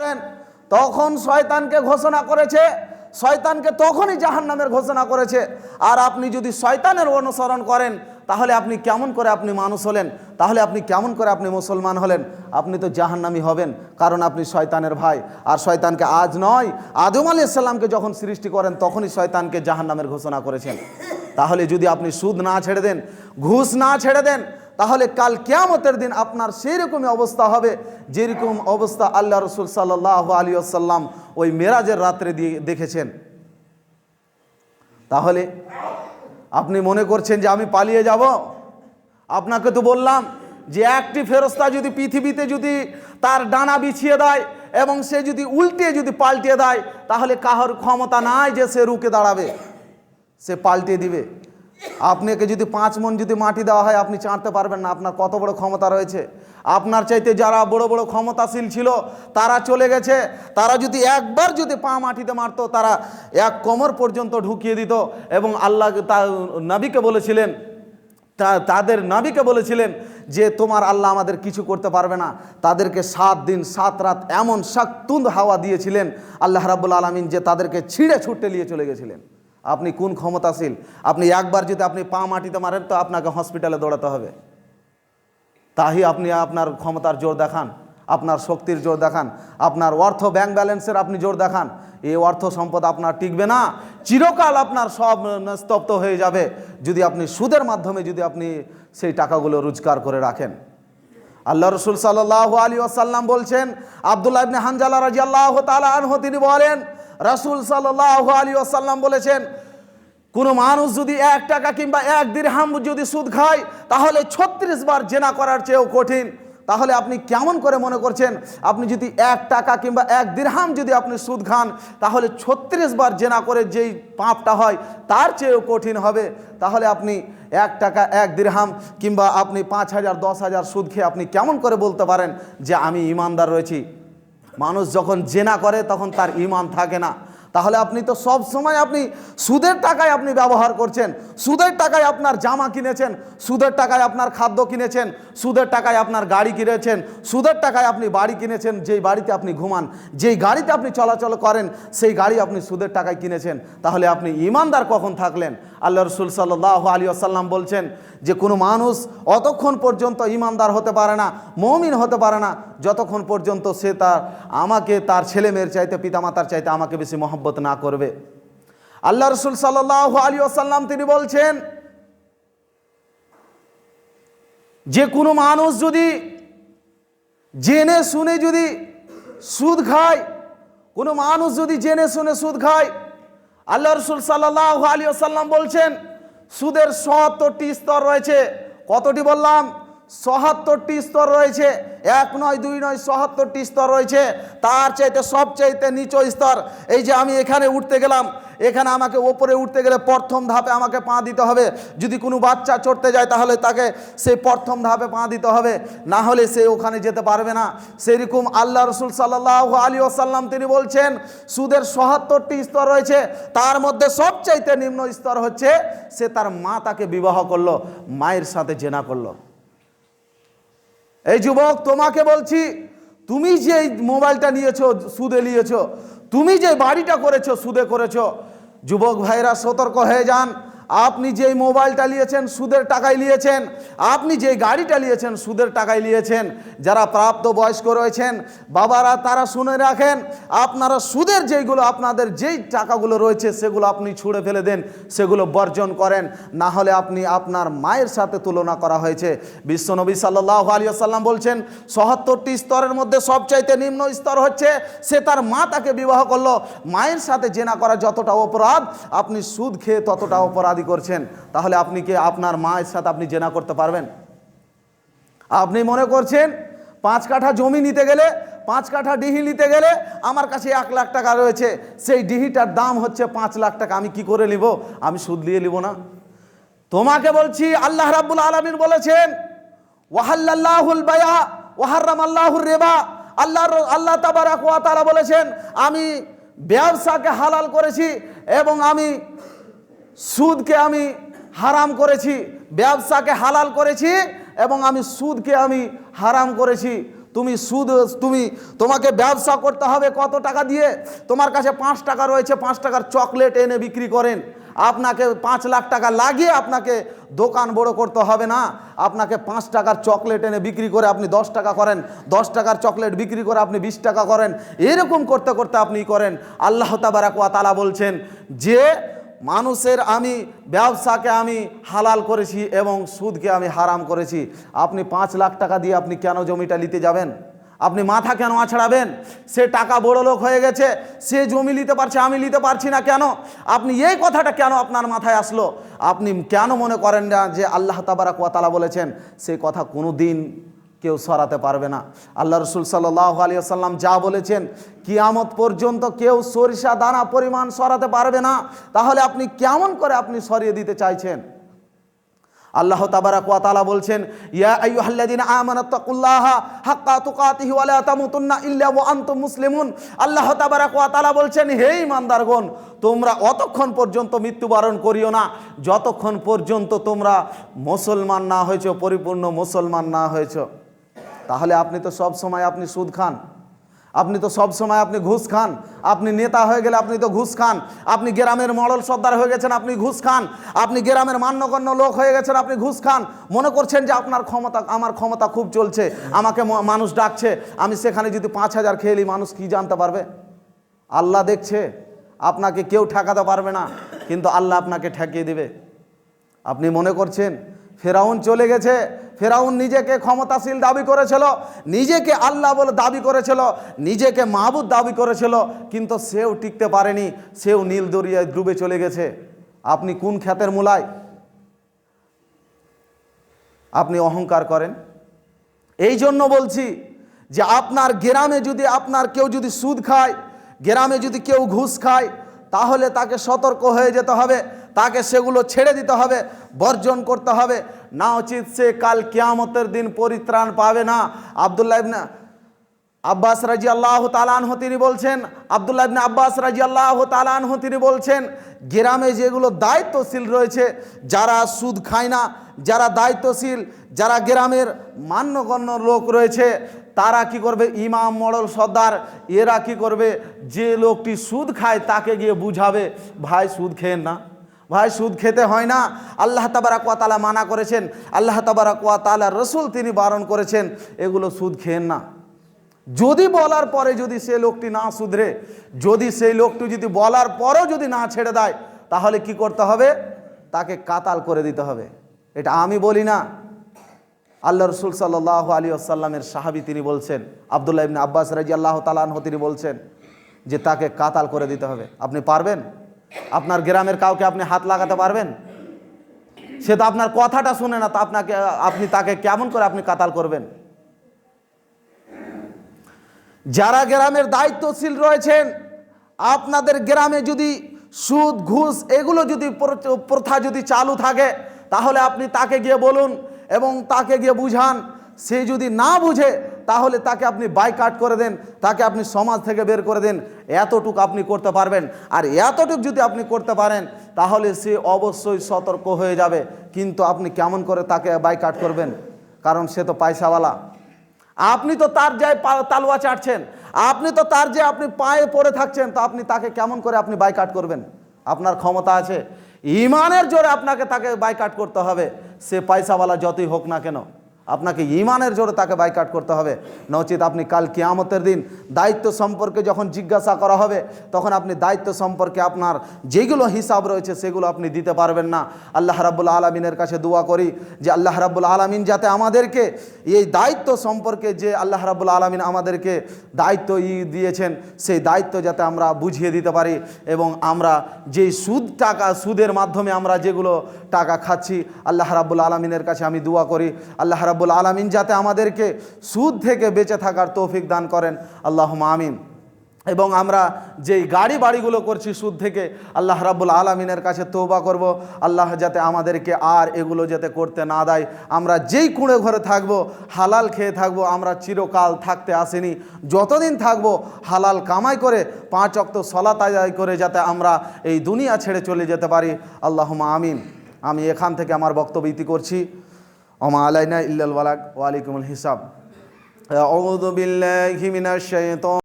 করেন তখন শয়তানকে ঘোষণা করেছে, শয়তানকে তখনই জাহান্নামের ঘোষণা করেছে। আর আপনি যদি শয়তানের অনুসরণ করেন, তাহলে আপনি কেমন করে আপনি মানুষ হলেন? তাহলে আপনি কেমন করে আপনি মুসলমান হলেন? আপনি তো জাহান্নামি হবেন, কারণ আপনি শয়তানের ভাই। আর শয়তানকে আজ নয়, আদম আলী ইসলামকে যখন সৃষ্টি করেন, তখনই শয়তানকে জাহান্নামের ঘোষণা করেছেন। তাহলে যদি আপনি সুদ না ছেড়ে দেন, ঘুষ না ছেড়ে দেন তাহলে কাল কেয়ামতের দিন আপনার সেই রকমই অবস্থা হবে, যেরকম অবস্থা আল্লাহ রসুল সাল্লাহ আলী আসাল্লাম ওই মেরাজের রাত্রে দিয়ে দেখেছেন। তাহলে আপনি মনে করছেন যে আমি পালিয়ে যাব? আপনাকে তো বললাম যে একটি ফেরস্তা যদি পৃথিবীতে যদি তার ডানা বিছিয়ে দেয় এবং সে যদি উল্টে যদি পাল্টিয়ে দেয়, তাহলে কাহর ক্ষমতা নাই যে সে রুকে দাঁড়াবে? সে পাল্টে দিবে। আপনাকে যদি পাঁচ মন যদি মাটি দেওয়া হয়, আপনি চাঁদতে পারবেন না। আপনার কত বড় ক্ষমতা রয়েছে? আপনার চাইতে যারা বড় বড় ক্ষমতাশীল ছিল, তারা চলে গেছে। তারা যদি একবার যদি পা মাটিতে মারতো, তারা এক কোমর পর্যন্ত ঢুকিয়ে দিত এবং আল্লাহ তা, নাবিকে বলেছিলেন তাদের নাবিকে বলেছিলেন যে, তোমার আল্লাহ আমাদের কিছু করতে পারবে না। তাদেরকে সাত দিন, সাত রাত এমন শাকতুন্দ হাওয়া দিয়েছিলেন, আল্লাহ রাবুল আলমিন যে তাদেরকে ছিঁড়ে ছুটে নিয়ে চলে গেছিলেন। আপনি কোন ক্ষমতাশীল? আপনি একবার যদি আপনি পা মাটিতে মারেন, তো আপনাকে হসপিটালে দৌড়াতে হবে। তাই আপনি আপনার ক্ষমতার জোর দেখান, আপনার শক্তির জোর দেখান, আপনার অর্থ ব্যাংক ব্যালেন্সের আপনি জোর দেখান। এই অর্থ সম্পদ আপনার টিকবে না। চিরকাল আপনার সব স্তব্ধ হয়ে যাবে। যদি আপনি সুদের মাধ্যমে যদি আপনি সেই টাকাগুলো রোজগার করে রাখেন। আল্লাহ রসুল সাল্লাহ আলী আসাল্লাম বলছেন, আবদুল্লাহ ইবনে হানজালা রাজি আল্লাহ তালা আনহ, তিনি বলেন রসুল সাল্লাহ আলী আসাল্লাম বলেছেন, কোনো মানুষ যদি এক টাকা কিংবা এক দিরহাম যদি সুদ খায়, তাহলে ছত্রিশ বার জেনা করার চেয়েও কঠিন। তাহলে আপনি কেমন করে মনে করছেন, আপনি যদি এক টাকা কিংবা এক দিরহাম যদি আপনি সুদ খান, তাহলে ছত্রিশ বার জেনা করে যেই পাপটা হয়, তার চেয়েও কঠিন হবে। তাহলে আপনি এক টাকা, এক দিরহাম কিংবা আপনি পাঁচ হাজার, দশ হাজার সুদ খেয়ে আপনি কেমন করে বলতে পারেন যে আমি ইমানদার রয়েছি? মানুষ যখন জেনা করে তখন তার ইমান থাকে না। তাহলে আপনি তো সব সময় আপনি সুদের টাকায় আপনি ব্যবহার করছেন, সুদের টাকায় আপনার জামা কিনেছেন, সুদের টাকায় আপনার খাদ্য কিনেছেন, সুদের টাকায় আপনার গাড়ি কিনেছেন, সুদের টাকায় আপনি বাড়ি কিনেছেন, যেই বাড়িতে আপনি ঘুমান, যেই গাড়িতে আপনি চলাচল করেন, সেই গাড়ি আপনি সুদের টাকায় কিনেছেন। তাহলে আপনি ইমানদার কখন থাকলেন? আল্লাহ রসুল সাল্লাহ আলী আসাল্লাম বলছেন যে, কোনো মানুষ অতক্ষণ পর্যন্ত ইমানদার হতে পারে না, মমিন হতে পারে না, যতক্ষণ পর্যন্ত সে তার, আমাকে তার ছেলে মেয়ের চাইতে, পিতামাতার চাইতে আমাকে বেশি মহব্বত না করবে। আল্লাহ রসুল সাল্লাহ আলী আসাল্লাম তিনি বলছেন, যে কোনো মানুষ যদি জেনে শুনে যদি সুদ খায়, কোনো মানুষ যদি জেনে শুনে সুদ খায়, আল্লাহ রসুল সাল্লাহ আলী আসাল্লাম বলছেন, সুদের সত্তরটি স্তর রয়েছে। কতটি বললাম? সহাত্তরটি স্তর রয়েছে। এক নয়, দুই নয়, সহাত্তরটি স্তর রয়েছে। তার চাইতে সবচাইতে নিচু স্তর, এই যে আমি এখানে উঠতে গেলাম, এখানে আমাকে ওপরে উঠতে গেলে প্রথম ধাপে আমাকে পা দিতে হবে। যদি কোনো বাচ্চা চড়তে যায়, তাহলে তাকে সেই প্রথম ধাপে পা দিতে হবে। না হলে সে ওখানে যেতে পারবে না। সেরকম আল্লাহ রসুল সাল্লাহ আলী আসাল্লাম তিনি বলছেন, সুদের সহাত্তরটি স্তর রয়েছে। তার মধ্যে সবচাইতে নিম্ন স্তর হচ্ছে, সে তার মা তাকে বিবাহ করল, মায়ের সাথে জেনা করল। এই যুবক, তোমাকে বলছি, তুমি যে মোবাইলটা নিয়েছো, সুদে নিয়েছো, তুমি যে বাড়িটা করেছ, সুদে করেছ, যুবক ভাইরা সতর্ক হয়ে যান। আপনি যেই মোবাইলটা নিয়েছেন, সুদের টাকায় নিয়েছেন। আপনি যেই গাড়িটা নিয়েছেন, সুদের টাকায় নিয়েছেন। যারা প্রাপ্ত বয়স্ক রয়েছেন, বাবারা তারা শুনে রাখেন, আপনারা সুদের যেইগুলো, আপনাদের যেই টাকাগুলো রয়েছে, সেগুলো আপনি ছুঁড়ে ফেলে দেন, সেগুলো বর্জন করেন। না হলে আপনি আপনার মায়ের সাথে তুলনা করা হয়েছে। বিশ্বনবী সাল্লাহ আলী আসাল্লাম বলছেন, সহাত্তরটি স্তরের মধ্যে সবচাইতে নিম্ন স্তর হচ্ছে, সে তার মা তাকে বিবাহ করল। মায়ের সাথে জেনা করা যতটা অপরাধ, আপনি সুদ খেয়ে ততটা অপরাধী করছেন, তাহলে আপনি কি আপনার মায়ের সাথে আপনি জেনা করতে পারবেন? আপনি মনে করছেন পাঁচ কাঠা জমি নিতে গেলে, পাঁচ কাঠা ডিহি নিতে গেলে আমার কাছে এক লাখ টাকা রয়েছে, সেই ডিহিটার দাম হচ্ছে পাঁচ লাখ টাকা, আমি কি করে নিব? আমি সুদ দিয়ে নিব না। তোমাকে বলছি, আল্লাহ রাব্বুল আলমিন বলেছেন ওয়াহাল্লাহুল বায়া ওয়াহারাম আল্লাহুর রেবা। আল্লাহ আল্লাহ তাবারাক ওয়া তাআলা বলেছেন, আমি ব্যবসাকে হালাল করেছি এবং আমি সুদকে আমি হারাম করেছি, ব্যবসাকে হালাল করেছি এবং আমি সুদকে আমি হারাম করেছি। তুমি সুদ, তুমি, তোমাকে ব্যবসা করতে হবে কত টাকা দিয়ে? তোমার কাছে পাঁচ টাকা রয়েছে, পাঁচ টাকার চকলেট এনে বিক্রি করেন। আপনাকে পাঁচ লাখ টাকা লাগিয়ে আপনাকে দোকান বড় করতে হবে না। আপনাকে পাঁচ টাকার চকলেট এনে বিক্রি করে আপনি দশ টাকা করেন। দশ টাকার চকলেট বিক্রি করে আপনি বিশ টাকা করেন। এরকম করতে করতে আপনি করেন। আল্লাহ তাবারাকুয়া তালা বলছেন যে মানুষের আমি ব্যবসাকে আমি হালাল করেছি এবং সুদকে আমি হারাম করেছি। আপনি পাঁচ লাখ টাকা দিয়ে আপনি কেন জমিটা নিতে যাবেন? আপনি মাথা কেন আছড়াবেন? সে টাকা বড় লোক হয়ে গেছে, সে জমি নিতে পারছে, আমি নিতে পারছি না কেন? আপনি এই কথাটা কেন আপনার মাথায় আসলো? আপনি কেন মনে করেন না যে আল্লাহ তাবারাক ওয়া তাআলা বলেছেন সেই কথা কোনো দিন কেউ সরাতে পারবে না। আল্লাহ রসুল সাল্লাহ আলী আসাল্লাম যা বলেছেন, কিয়ামত পর্যন্ত কেউ সরিষা দানা পরিমাণ সরাতে পারবে না। তাহলে আপনি কেমন করে আপনি সরিয়ে দিতে চাইছেন? আল্লাহ তাবারাক ওয়া বলছেন হাক্কা মুসলিমুন। আল্লাহ তাবারাক বলছেন, হে ঈমানদারগণ, তোমরা অতক্ষণ পর্যন্ত মৃত্যুবরণ করিও না। যতক্ষণ পর্যন্ত তোমরা মুসলমান না হয়েছো, পরিপূর্ণ মুসলমান না হয়েছো। তাহলে আপনি তো সব সময় আপনি সুদ খান। আপনি তো সব সময় আপনি ঘুষ খান। আপনি নেতা হয়ে গেলে আপনি তো ঘুষ খান। আপনি গ্রামের মডল সর্দার হয়ে গেছেন আপনি ঘুষ খান। আপনি গ্রামের মান্যগণ্য লোক হয়ে গেছেন আপনি ঘুষ খান। মনে করছেন যে আপনার ক্ষমতা আমার ক্ষমতা খুব চলছে। আমাকে মানুষ ডাকছে। আমি সেখানে যদি পাঁচ হাজার খেয়ে নিই, মানুষ কি জানতে পারবে? আল্লাহ দেখছে। আপনাকে কেউ ঠেকাতে পারবে না। কিন্তু আল্লাহ আপনাকে ঠেকিয়ে দিবে। আপনি মনে করছেন ফেরাউন চলে গেছে ফেরাউন নিজেকে ক্ষমতাশীল দাবি করেছিল, নিজেকে আল্লাহ বলে দাবি করেছিল, নিজেকে মাহবুদ দাবি করেছিল, কিন্তু সেও টিকতে পারেনি, সেও নীল দরিয়ায় ডুবে চলে গেছে। আপনি কোন খ্যাতের মূলায়? আপনি অহংকার করেন। এই জন্য বলছি যে আপনার গ্রামে যদি আপনার কেউ যদি সুদ খায়, গ্রামে যদি কেউ ঘুষ খায়, তাহলে তাকে সতর্ক হয়ে যেতে হবে। তাকে সেগুলো ছেড়ে দিতে হবে, বর্জন করতে হবে। না উচিত সে কাল কিয়ামতের দিন পরিত্রাণ পাবে না। আবদুল্লাহ ইবনে আব্বাস রাজি আল্লাহ তালানহ তিনি বলছেন, আবদুল্লাহ ইবনে আব্বাস রাজি আল্লাহ তালানহ তিনি বলছেন, গ্রামে যেগুলো দায়িত্বশীল রয়েছে, যারা সুদ খায় না, যারা দায়িত্বশীল, যারা গ্রামের মান্যগণ্য লোক রয়েছে, তারা কি করবে? ইমাম, মডল, সর্দার, এরা কি করবে? যে লোকটি সুদ খায় তাকে গিয়ে বুঝাবে, ভাই, সুদ খেয়ে না। ভাই, সুদ খেতে হয় না। আল্লাহ তাবারাক ওয়া মানা করেছেন। আল্লাহ তাবারাক তাআলা রসুল তিনি বারণ করেছেন। এগুলো সুদ খেয়েন না। যদি বলার পরে যদি সে লোকটি না শুধরে যদি সেই লোকটি যদি বলার পরেও যদি না ছেড়ে দেয়, তাহলে কি করতে হবে? তাকে কাতাল করে দিতে হবে। এটা আমি বলি না। আল্লাহ রসুল সাল্লাহ আলী আসাল্লামের সাহাবি তিনি বলছেন, আবদুল্লাহ ইবনে আব্বাস রাজি আল্লাহ তালাহ তিনি বলছেন যে তাকে কাতাল করে দিতে হবে। আপনি পারবেন? আপনার গ্রামের কাউকে আপনি হাত লাগাতে পারবেন? সে তো আপনার কথাটা শুনে না, তা আপনাকে, আপনি তাকে কেমন করে আপনি কাতাল করবেন? যারা গ্রামের দায়িত্বশীল রয়েছেন, আপনাদের গ্রামে যদি সুদ, ঘুষ, এগুলো যদি প্রথা যদি চালু থাকে, তাহলে আপনি তাকে গিয়ে বলুন এবং তাকে গিয়ে বুঝান। সে যদি না বুঝে তাহলে তাকে আপনি বাইকাট করে দেন, তাকে আপনি সমাজ থেকে বের করে দেন, এতটুকু আপনি করতে পারবেন। আর এতটুকু যদি আপনি করতে পারেন, তাহলে সে অবশ্যই সতর্ক হয়ে যাবে। কিন্তু আপনি কেমন করে তাকে বাইকাট করবেন? কারণ সে তো পয়সাওয়ালা। আপনি তো তার যে পা- তালুয়া চাটছেন, আপনি তো তার যে আপনি পায়ে পড়ে থাকছেন, তো আপনি তাকে কেমন করে আপনি বাইকাট করবেন? আপনার ক্ষমতা আছে। ইমানের জোরে আপনাকে তাকে বাইকাট করতে হবে। সে পয়সাওয়ালা যতই হোক না কেন। আপনাকে ইমানের জোরে তাকে বাইকাট করতে হবে। নচিত, আপনি কাল কিয়ামতের দিন দায়িত্ব সম্পর্কে যখন জিজ্ঞাসা করা হবে, তখন আপনি দায়িত্ব সম্পর্কে আপনার যেগুলো হিসাব রয়েছে, সেগুলো আপনি দিতে পারবেন না। আল্লাহ রাব্বুল আলমিনের কাছে দোয়া করি যে, আল্লাহ রাব্বুল আলমিন যাতে আমাদেরকে এই দায়িত্ব সম্পর্কে যে আল্লাহ রাব্বুল আলমিন আমাদেরকে দায়িত্ব ই দিয়েছেন, সেই দায়িত্ব যাতে আমরা বুঝিয়ে দিতে পারি এবং আমরা যেই সুদ টাকা, সুদের মাধ্যমে আমরা যেগুলো টাকা খাচ্ছি, আল্লাহ রাব্বুল আলমিনের কাছে আমি দোয়া করি। আল্লাহ রাব্বুল আলমিন যাতে আমাদেরকে সুদ থেকে বেঁচে থাকার তৌফিক দান করেন। আল্লাহ আমিন। এবং আমরা যেই গাড়ি বাড়িগুলো করছি সুদ থেকে, আল্লাহ রাব্বুল আলমিনের কাছে তৌবা করব। আল্লাহ যাতে আমাদেরকে আর এগুলো যাতে করতে না দেয়। আমরা যেই কুঁড়ে ঘরে থাকব, হালাল খেয়ে থাকব, আমরা চিরকাল থাকতে আসিনি। যতদিন থাকব, হালাল কামাই করে, পাঁচ অক্ত সলাত আদায় করে যাতে আমরা এই দুনিয়া ছেড়ে চলে যেতে পারি। আল্লাহ আমিন। আমি এখান থেকে আমার বক্তব্য ইতি করছি। ওমা আলাইনা ইল্লাল ওয়ালাক ওয়ালাইকুমুল হিসাব أعوذ بالله من الشيطان